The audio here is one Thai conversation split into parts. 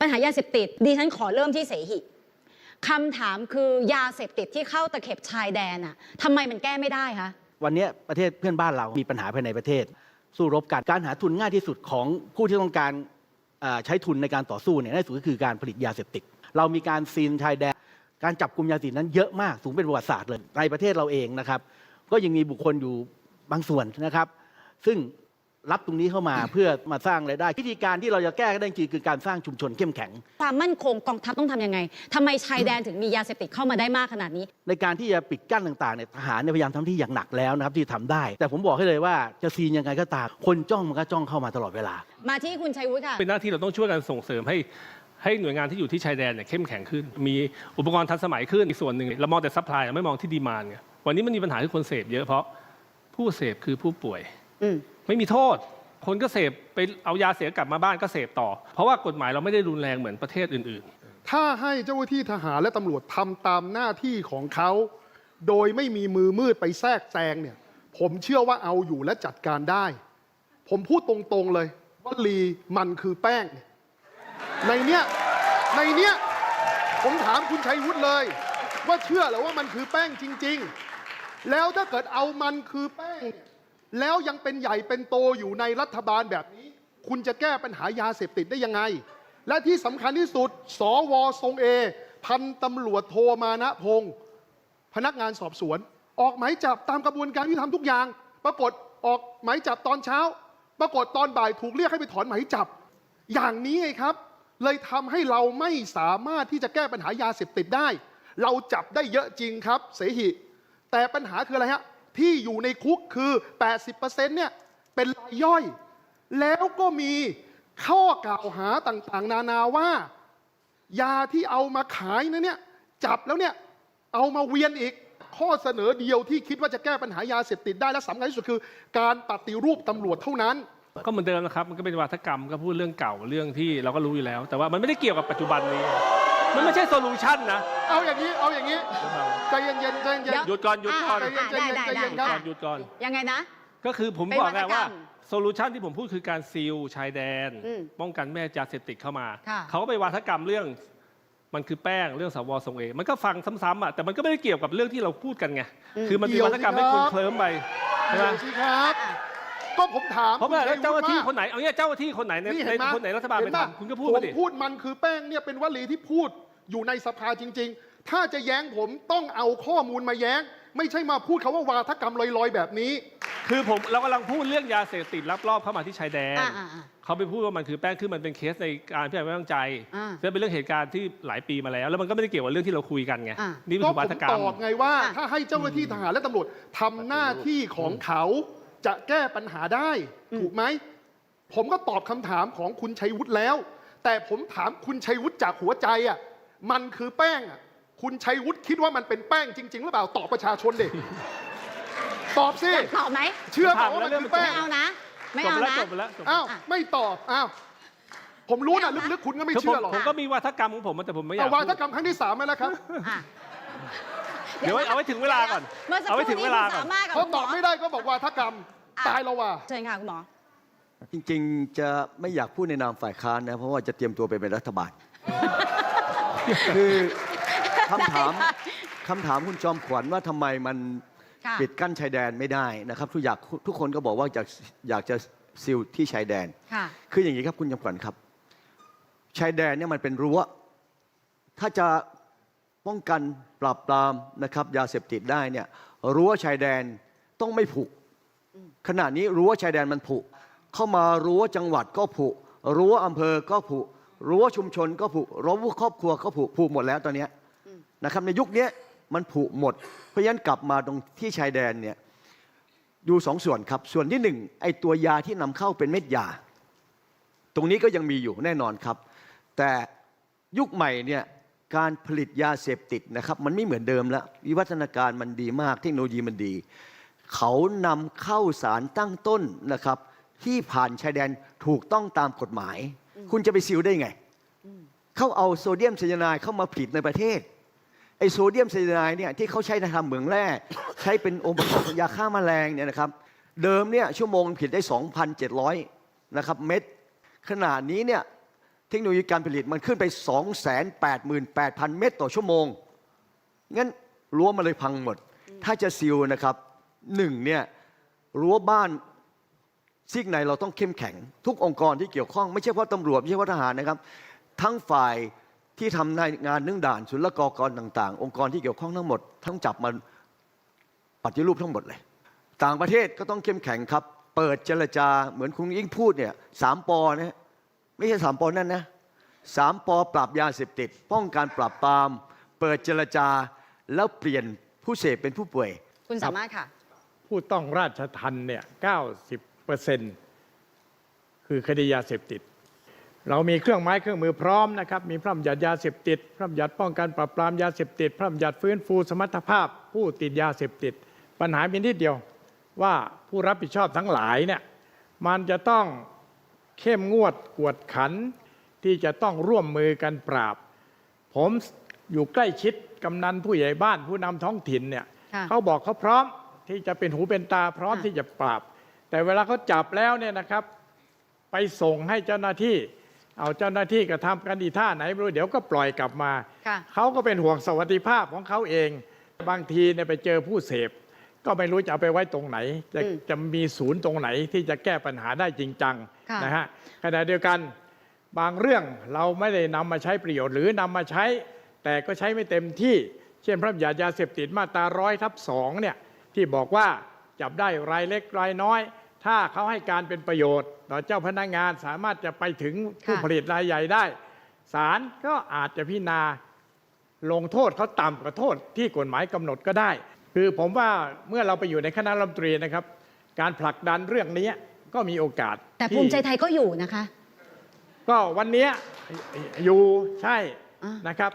ปัญหายาเสพติดดิฉันขอเริ่มที่เสหิคำถามคือยาเสพติดที่เข้าตะเข็บชายแดนอะทำไมมันแก้ไม่ได้คะวันนี้ประเทศเพื่อนบ้านเรามีปัญหาภายในประเทศ สู้รบกันการหาทุนง่ายที่สุดของผู้ที่ต้องการใช้ทุนในการต่อสู้เนี่ยง่ายสุดก็คือการผลิตยาเสพติด เรามีการซีนชายแดน การจับกลุ่มยาเสพติดนั้นเยอะมากสูงเป็นประวัติศาสตร์เลยในประเทศเราเองนะครับ ก็ยังมีบุคคลอยู่บางส่วนนะครับ ซึ่ง รับตรงนี้เข้ามาเพื่อมาสร้างรายได้วิธีการที่เราจะแก้ได้จริงๆคือการสร้างชุมชนเข้มแข็ง ความมั่นคงกองทัพต้องทำยังไงทำไมชายแดนถึงมียาเสพติดเข้ามาได้มากขนาดนี้ ในการที่จะปิดกั้นต่างๆเนี่ยทหารเนี่ยพยายามทำที่อย่างหนักแล้วนะครับที่ทำได้ แต่ผมบอกให้เลยว่าจะซีนยังไงก็ตามคนจ้องมันก็จ้องเข้ามาตลอดเวลา มาที่คุณชัยวุฒิค่ะ เป็นหน้าที่เราต้องช่วยกันส่งเสริมให้ให้หน่วยงานที่อยู่ที่ชายแดนเนี่ยเข้มแข็งขึ้น มีอุปกรณ์ทันสมัยขึ้นอีกส่วนหนึ่งเรามองแต่ซัพพลายไม่มองที่ดีมานไงวันนี้มันมีปัญหาที่คนเสพเยอะเพราะผู้เสพคือผู้ป่วย อืม ไม่มีโทษ คนก็เสพไปเอายาเสียกลับมาบ้านก็เสพต่อ เพราะว่ากฎหมายเราไม่ได้รุนแรงเหมือนประเทศอื่น ถ้าให้เจ้าหน้าที่ทหารและตำรวจทำตามหน้าที่ของเขา โดยไม่มีมือมืดไปแทรกแซงเนี่ย ผมเชื่อว่าเอาอยู่และจัดการได้ ผมพูดตรงๆเลยว่าลีมันคือแป้ง ในเนี้ยในเนี้ยผมถามคุณชัยวุฒิเลย ว่าเชื่อหรือว่ามันคือแป้งจริง ๆ แล้วถ้าเกิดเอามันคือแป้งเนี่ย แล้วยังเป็นใหญ่เป็นโตอยู่ในรัฐบาลแบบนี้ คุณจะแก้ปัญหายาเสพติดได้ยังไง และที่สำคัญที่สุด สวทรงเอ พันตำรวจโทมานะพงศ์พนักงานสอบสวน ออกหมายจับตามกระบวนการที่ทำทุกอย่าง ปรากฏออกหมายจับตอนเช้า ปรากฏตอนบ่ายถูกเรียกให้ไปถอนหมายจับ อย่างนี้ไงครับ เลยทำให้เราไม่สามารถที่จะแก้ปัญหายาเสพติดได้ เราจับได้เยอะจริงครับ เสหิ แต่ปัญหาคืออะไรฮะ ที่อยู่ในคุกคือ 80%เนี่ยเป็นรายย่อย แล้วก็มีข้อกล่าวหาต่างๆ นานาว่า ยาที่เอามาขายนะเนี่ยจับแล้วเนี่ยเอามาเวียนอีกข้อเสนอเดียวที่คิดว่าจะแก้ปัญหายาเสพติดได้และสำคัญที่สุดคือ การปฏิรูปตำรวจเท่านั้น ก็เหมือนเดิมนะครับ มันก็เป็นวาทกรรมก็พูดเรื่องเก่าเรื่องที่เราก็รู้อยู่แล้ว แต่ว่ามันไม่ได้เกี่ยวกับปัจจุบันนี้ มันไม่ใช่โซลูชันนะเอาอย่างนี้เอาอย่างนี้ใจเย็นๆใจเย็นเดี๋ยวหยุดก่อนหยุดก่อนอ่าใจเย็นๆได้ใจเย็นๆได้คก่รัอบนหยุดก่อนยังไงนะ ก็คือผมเป็นบอกไงวัฒกรรมว่าโซลูชันที่ผมพูดคือการซีลชายแดน อืมป้องกันไม่ให้ยาเสพติดเข้ามา ค่ะ เขาก็ไปวาทกรรมเรื่อง มันคือแป้งเรื่องสวทรงเอ มันก็ฟังซ้ำๆอะแต่มันก็ไม่ได้เกี่ยวกับเรื่องที่เราพูดกันไงคือมันเป็นวาทกรรมให้คนเคลิ้มไปใช่ไหมเดี๋ยวสิครับ ก็ผมถามเพราะว่าคุณชัยวุฒิเจ้าหน้าที่ว่คนไหนเอาเนี่ยเจ้าหน้าที่คนไหนในนี่ในเห็นไหมคนไหนรัฐบาลไปเห็นปะทำคุณก็พูดผมามดิพูดมันคือแป้งเนี่ยเป็นวลีที่พูดอยู่ในสภาจริง ๆ ถ้าจะแย้งผมต้องเอาข้อมูลมาแย้ง ไม่ใช่มาพูดคาว่าวาทกรรมลอยๆ แบบนี้ คือผมเรากำลังพูดเรื่องยาเสพติดลักลอบเข้ามาที่ชายแดนอ่าอ่าอ่าเขาไปพูดว่ามันคือแป้งคือมันเป็นเคสในการพิจารณาไม่ไว้วางใจอ่าซึ่งเป็นเรื่องเหตุการณ์ที่หลายปีมาแล้ว แล้วมันก็ไม่ได้เกี่ยวกับเรื่องที่เราคุยกันไงอ่านี่เป็นก็วาผมทกรรตมอบไงว่าอะถ้าให้เจ้าหน้าที่ทหารและตำรวจทำหน้าที่ของเขา จะแก้ปัญหาได้ ถูกไหม ผมก็ตอบคำถามของคุณชัยวุฒิแล้ว แต่ผมถามคุณชัยวุฒิจากหัวใจอะมันคือแป้งอะคุณชัยวุฒิคิดว่ามันเป็นแป้งจริง ๆ หรือเปล่าตอบประชาชนเด็กตอบสิตอบไหมเชื่อเปล่าว่ามันคือไม่แป้งเอานะ ไม่จบเอาไปแล้วนะ จบไปแล้วจบไปอ้าแล้ววไม่ตอบอ้าวผมรู้นะไม่เอานะลึกๆคุณก็ไม่คือผเชื่มอหรอกผมก็มีวาทกรรมของผมแต่ผมไม่อยากเอาวาทพูดกรรมครั้งที่สามมาแล้วครับ อะเดี๋ยวไว้เอาไว้ถึงเวลาก่อน เมื่อสักคเอาไว้รู่ถึงนี้เวคุลาณก่อน สามารถกับเขาคุณหตมอบอไม่ได้ก็บอกวาทกรรม อะ ตายแล้วว่ะเชิญค่ะคุณหมอ จริงๆ จะไม่อยากพูดในนามฝ่ายค้านนะ เพราะว่าจะเตรียมตัวไปเป็นรัฐบาล คือคำถามได้ค่ะคำถามคุณจอมขวัญว่าทำไมมันค่ะ ปิดกั้นชายแดนไม่ได้นะครับทุกอยากทุกคนก็บอกว่าอยากอยากจะซิลที่ชายแดน ค่ะ คืออย่างนี้ครับคุณจอมขวัญครับ ชายแดนเนี่ยมันเป็นรั้ว ถ้าจะป้องกันปราบปรามนะครับยาเสพติดได้เนี่ยรั้วชายแดนต้องไม่ผุ ขณะนี้รั้วชายแดนมันผุ เข้ามารั้วจังหวัดก็ผุ รั้วอำเภอก็ผุ รั้วชุมชนก็ผุ รั้วครอบครัวก็ผุผุหมดแล้วตอนเนี้ยนะครับในยุคนี้มันผุหมด เพราะฉะนั้นกลับมาตรงที่ชายแดนเนี่ยอยู่สองส่วนครับ ส่วนที่หนึ่งไอตัวยาที่นำเข้าเป็นเม็ดยา ตรงนี้ก็ยังมีอยู่แน่นอนครับ แต่ยุคใหม่เนี่ยการผลิตยาเสพติดนะครับ มันไม่เหมือนเดิมแล้ววิวัฒนาการมันดีมากเทคโนโลยีมันดี เขานำเข้าสารตั้งต้นนะครับ ที่ผ่านชายแดนถูกต้องตามกฎหมาย คุณจะไปซิลได้ไง เขาเอาโซเดียมไซยาไนด์เข้ามาผลิตในประเทศไอโซเดียมไซยาไนด์เนี่ยที่เขาใช้ในทำเหมืองแร่ใช้เป็นองค์ประกอบของยาฆ่าแมลงเนี่ยนะครับ เดิมเนี่ยชั่วโมงผลิตได้ 2,700 นะครับเม็ดขนาดนี้เนี่ยเทคโนโลยีการผลิตมันขึ้นไป 288,000 เมตรต่อชั่วโมง งั้นรั้วมันเลยพังหมด ถ้าจะซีลนะครับ หนึ่งเนี่ยรั้วบ้านซีกในเราต้องเข้มแข็ง ทุกองค์กรที่เกี่ยวข้องไม่ใช่เพราะตำรวจไม่ใช่เพราทหารนะครับ ทั้งฝ่ายที่ทำในงานเรื่องด่านศุลกากรต่าง ๆ องค์กรที่เกี่ยวข้องทั้งหมด ทั้งจับมันปฏิรูปทั้งหมดเลย ต่างประเทศก็ต้องเข้มแข็งครับ เปิดเจรจาเหมือนคุณยิ่งพูดเนี่ยสามปอนะไม่ใช่สามปอนั่นนะสามปอปราบยาเสพติด ป้องกันปราบปราม เปิดเจรจาแล้วเปลี่ยนผู้เสพเป็นผู้ป่วย คุณสามารถค่ะ ผู้ต้องราชทันเนี่ย90เปอร์เซ็นต์คือคดียาเสพติด เรามีเครื่องไม้เครื่องมือพร้อมนะครับ มีพระบัญญัติยาเสพติด พระบัญญัติป้องกันปราบปรามยาเสพติด พระบัญญัติฟื้นฟูสมรรถภาพ ผู้ติดยาเสพติด ปัญหาเพียงนิดเดียวว่าผู้รับผิดชอบทั้งหลายเนี่ยมันจะต้องเข้มงวดกวดขันที่จะต้องร่วมมือกันปราบ ผมอยู่ใกล้ชิดกำนันผู้ใหญ่บ้านผู้นำท้องถิ่นเนี่ยค่ะเขาบอกเขาพร้อม ที่จะเป็นหูเป็นตาพร้อมค่ะที่จะปราบ แต่เวลาเขาจับแล้วเนี่ยนะครับ ไปส่งให้เจ้าหน้าที่ เอาเจ้าหน้าที่กระทำกันอีท่าไหนไม่รู้เดี๋ยวก็ปล่อยกลับมาค่ะเขาก็เป็นห่วงสวัสดิภาพของเขาเอง บางทีเนี่ยไปเจอผู้เสพ ก็ไม่รู้จะเอาไปไว้ตรงไหน จะอืมจะมีศูนย์ตรงไหนที่จะแก้ปัญหาได้จริงจังค่ะนะฮะขณะเดียวกันบางเรื่องเราไม่ได้นำมาใช้ประโยชน์หรือนำมาใช้ แต่ก็ใช้ไม่เต็มที่ เช่นพระบัญญัติยาเสพติดมาตราร้อยทับสองเนี่ย ที่บอกว่าจับได้รายเล็กรายน้อย ถ้าเขาให้การเป็นประโยชน์ ต่อเจ้าพนักงานสามารถจะไปถึงผู้ค่ะผลิตรายใหญ่ได้ศาลก็อาจจะพิจารณาลงโทษเขาต่ำกว่าโทษที่กฎหมายกำหนดก็ได้ คือผมว่าเมื่อเราไปอยู่ในคณะรัฐมนตรีนะครับ การผลักดันเรื่องนี้ก็มีโอกาส แต่ที่ภูมิใจไทยก็อยู่นะคะ ก็วันเนี้ยอยู่ใช่อ่านะครับ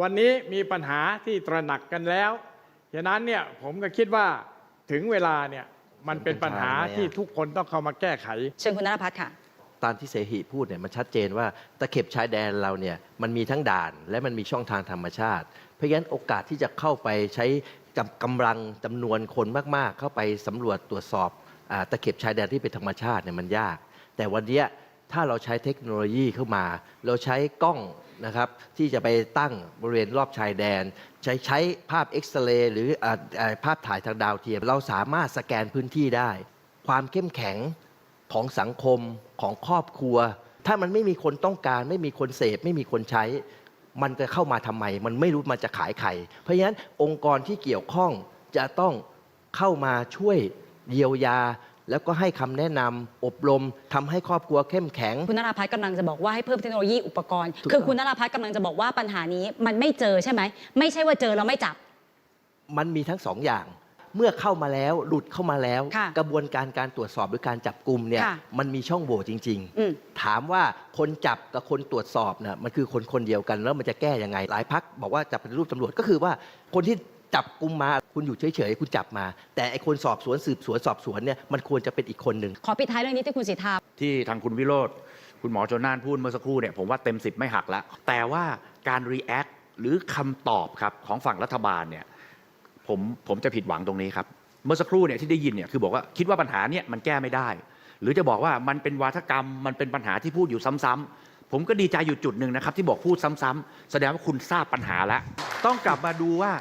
วันนี้มีปัญหาที่ตระหนักกันแล้ว ฉะนั้นเนี่ยผมก็คิดว่าถึงเวลาเนี่ยมันเป็นปัญหาที่ทุกคนต้องเข้ามาแก้ไข เชิญคุณนรพัฒน์ค่ะ ตามที่เสหิพูดเนี่ยมันชัดเจนว่าตะเข็บชายแดนเราเนี่ยมันมีทั้งด่านและมันมีช่องทางธรรมชาติ เพราะฉะนั้นโอกาสที่จะเข้าไปใช้กำกำลังจำนวนคนมากๆ เข้าไปสำรวจตรวจสอบอาตะเข็บชายแดนที่เป็นธรรมชาติเนี่ยมันยาก แต่วันเนี้ย ถ้าเราใช้เทคโนโลยีเข้ามา เราใช้กล้องนะครับที่จะไปตั้งบริเวณรอบชายแดน ใช้ใช้ภาพเอ็กซเรย์หรืออภาพถ่ายทางดาวเทียม เราสามารถสแกนพื้นที่ได้ ความเข้มแข็งของสังคมของครอบครัว ถ้ามันไม่มีคนต้องการ ไม่มีคนเสพ ไม่มีคนใช้ มันจะเข้ามาทำไม มันไม่รู้มันจะขายใครเพราะฉะนั้นองค์กรที่เกี่ยวข้องจะต้องเข้ามาช่วยเยียวยา แล้วก็ให้คำแนะนำอบรมทำให้ครอบครัวเข้มแข็ง คุณนราพัฒน์กำลังจะบอกว่าให้เพิ่มเทคโนโลยีอุปกรณ์ ถูกคือต้องคุณนราพัฒน์กำลังจะบอกว่าปัญหานี้มันไม่เจอใช่ไหม ไม่ใช่ว่าเจอแล้วไม่จับ มันมีทั้งสองอย่าง เมื่อเข้ามาแล้วหลุดเข้ามาแล้ว ค่ะกระบวนการการตรวจสอบหรือการจับกลุ่มเนี่ยค่ะ มันมีช่องโหว่จริง ๆ อืม ถามว่าคนจับกับคนตรวจสอบเนี่ยมันคือคนคนเดียวกันแล้วมันจะแก้ยังไง หลายพักบอกว่าจับเป็นรูปตำรวจก็คือว่าคนที่ จับกลุ่มมา คุณอยู่เฉยๆ คุณจับมา แต่ไอคนสอบสวนสืบสวนสอบสวนเนี่ยมันควรจะเป็นอีกคนหนึ่ง ขอปิดท้ายเรื่องนี้ที่คุณสิทธา ที่ทางคุณวิโรธคุณหมอโจนานพูดเมื่อสักครู่เนี่ยผมว่าเต็มสิบไม่หักแล้วแต่ว่าการรีแอคหรือคำตอบครับของฝั่งรัฐบาลเนี่ยผมผมจะผิดหวังตรงนี้ครับ เมื่อสักครู่เนี่ยที่ได้ยินเนี่ยคือบอกว่าคิดว่าปัญหาเนี่ยมันแก้ไม่ได้ หรือจะบอกว่ามันเป็นวาทกรรมมันเป็นปัญหาที่พูดอยู่ซ้ำๆผมก็ดีใจอยู่จุดหนึ่งนะครับ ที่บอกพูดซ้ำๆแสดงว่าคุณทราบปัญหาแล้ว ต้องกลับมาดูว่า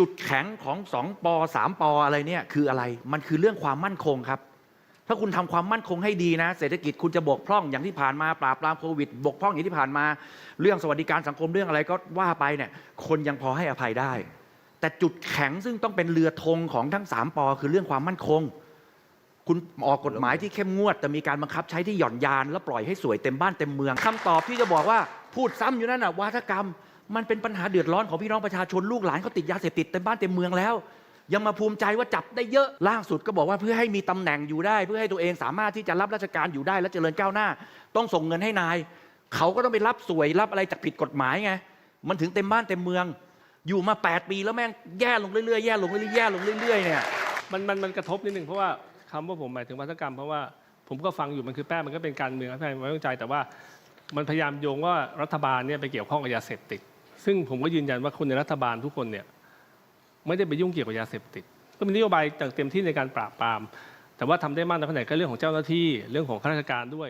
จุดแข็งของ2ป3ปอะไรเนี่ยคืออะไร มันคือเรื่องความมั่นคงครับ ถ้าคุณทำความมั่นคงให้ดีนะ เศรษฐกิจคุณจะบกพร่องอย่างที่ผ่านมาปราบปรามโควิด บกพร่องอย่างที่ผ่านมา เรื่องสวัสดิการสังคมเรื่องอะไรก็ว่าไปเนี่ยคนยังพอให้อภัยได้ แต่จุดแข็งซึ่งต้องเป็นเรือธงของทั้งสามปอคือเรื่องความมั่นคง คุณออกกฎหมายที่เข้มงวด แต่มีการบังคับใช้ที่หย่อนยาน แล้วปล่อยให้สวยเต็มบ้านเต็มเมืองคำตอบที่จะบอกว่าพูดซ้ำอยู่นั่นน่ะวาทกรรม มันเป็นปัญหาเดือดร้อนของพี่น้องประชาชนลูกหลานเขาติดยาเสพติดเต็มบ้านเต็มเมืองแล้ว ยังมาภูมิใจว่าจับได้เยอะล่าสุดก็บอกว่าเพื่อให้มีตำแหน่งอยู่ได้ เพื่อให้ตัวเองสามารถที่จะรับราชการอยู่ได้และเจริญก้าวหน้า ต้องส่งเงินให้นาย เขาก็ต้องไปรับสวยรับอะไรจากผิดกฎหมายไงมันถึงเต็มบ้านเต็มเมือง อยู่มา 8 ปีแล้วแม่งแย่ลงเรื่อยๆแย่ลงเรื่อยๆแย่ลงเรื่อยๆเนี่ยมันมันมันกระทบนิดหนึ่งเพราะว่าคำว่าผมหมายถึงวัฒกรรมเพราะว่าผมก็ฟังอยู่มันคือแป้งมันก็เป็นการเมืองให้ไว้วางใจแต่ว่ามันพยายามโยงว่ารัฐบาลเนี่ยไปเกี่ยวข้องกับยาเสพติด ซึ่งผมก็ยืนยันว่าคนในรัฐบาลทุกคนเนี่ยไม่ได้ไปยุ่งเกี่ยวกับยาเสพติด ก็มีนโยบายอย่างเต็มที่ในการปราบปราม แต่ว่าทำได้มากน้อยแค่ไหนก็เรื่องของเจ้าหน้าที่เรื่องของข้าราชการด้วย